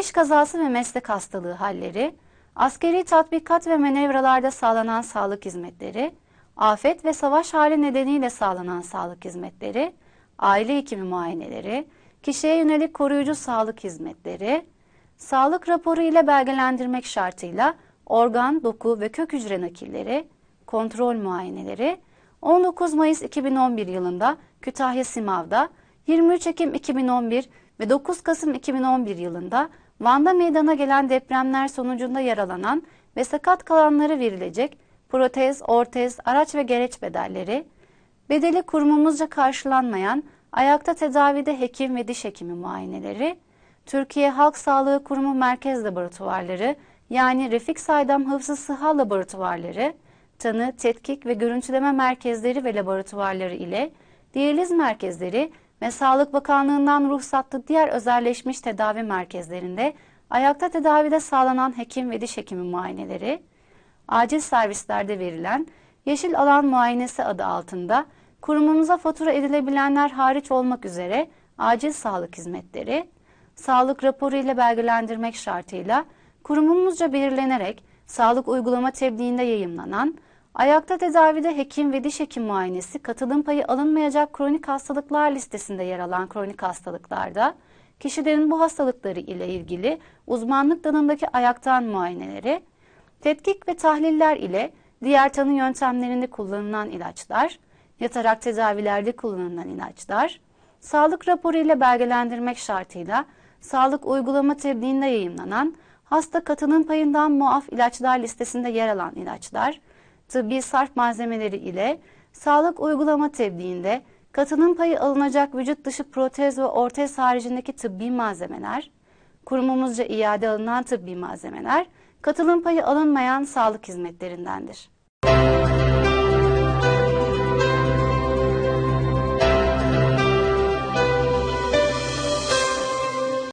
iş kazası ve meslek hastalığı halleri, askeri tatbikat ve manevralarda sağlanan sağlık hizmetleri, afet ve savaş hali nedeniyle sağlanan sağlık hizmetleri, aile hekimi muayeneleri, kişiye yönelik koruyucu sağlık hizmetleri, sağlık raporu ile belgelendirmek şartıyla organ, doku ve kök hücre nakilleri, kontrol muayeneleri, 19 Mayıs 2011 yılında Kütahya Simav'da, 23 Ekim 2011 ve 9 Kasım 2011 yılında Van'da meydana gelen depremler sonucunda yaralanan ve sakat kalanlara verilecek protez, ortez, araç ve gereç bedelleri, bedeli kurumumuzca karşılanmayan ayakta tedavide hekim ve diş hekimi muayeneleri, Türkiye Halk Sağlığı Kurumu Merkez Laboratuvarları yani Refik Saydam Hıfzı Sıha Laboratuvarları, tanı, tetkik ve görüntüleme merkezleri ve laboratuvarları ile diyaliz merkezleri ve Sağlık Bakanlığı'ndan ruhsatlı diğer özelleşmiş tedavi merkezlerinde ayakta tedavide sağlanan hekim ve diş hekimi muayeneleri, acil servislerde verilen yeşil alan muayenesi adı altında kurumumuza fatura edilebilenler hariç olmak üzere acil sağlık hizmetleri, sağlık raporu ile belgelendirmek şartıyla kurumumuzca belirlenerek sağlık uygulama tebliğinde yayımlanan Ayakta tedavide hekim ve diş hekim muayenesi katılım payı alınmayacak kronik hastalıklar listesinde yer alan kronik hastalıklarda kişilerin bu hastalıkları ile ilgili uzmanlık dalındaki ayaktan muayeneleri, tetkik ve tahliller ile diğer tanı yöntemlerinde kullanılan ilaçlar, yatarak tedavilerde kullanılan ilaçlar, sağlık raporu ile belgelendirmek şartıyla sağlık uygulama tebliğinde yayınlanan hasta katılım payından muaf ilaçlar listesinde yer alan ilaçlar, tıbbi sarf malzemeleri ile sağlık uygulama tebliğinde katılım payı alınacak vücut dışı protez ve ortez haricindeki tıbbi malzemeler, kurumumuzca iade alınan tıbbi malzemeler, katılım payı alınmayan sağlık hizmetlerindendir.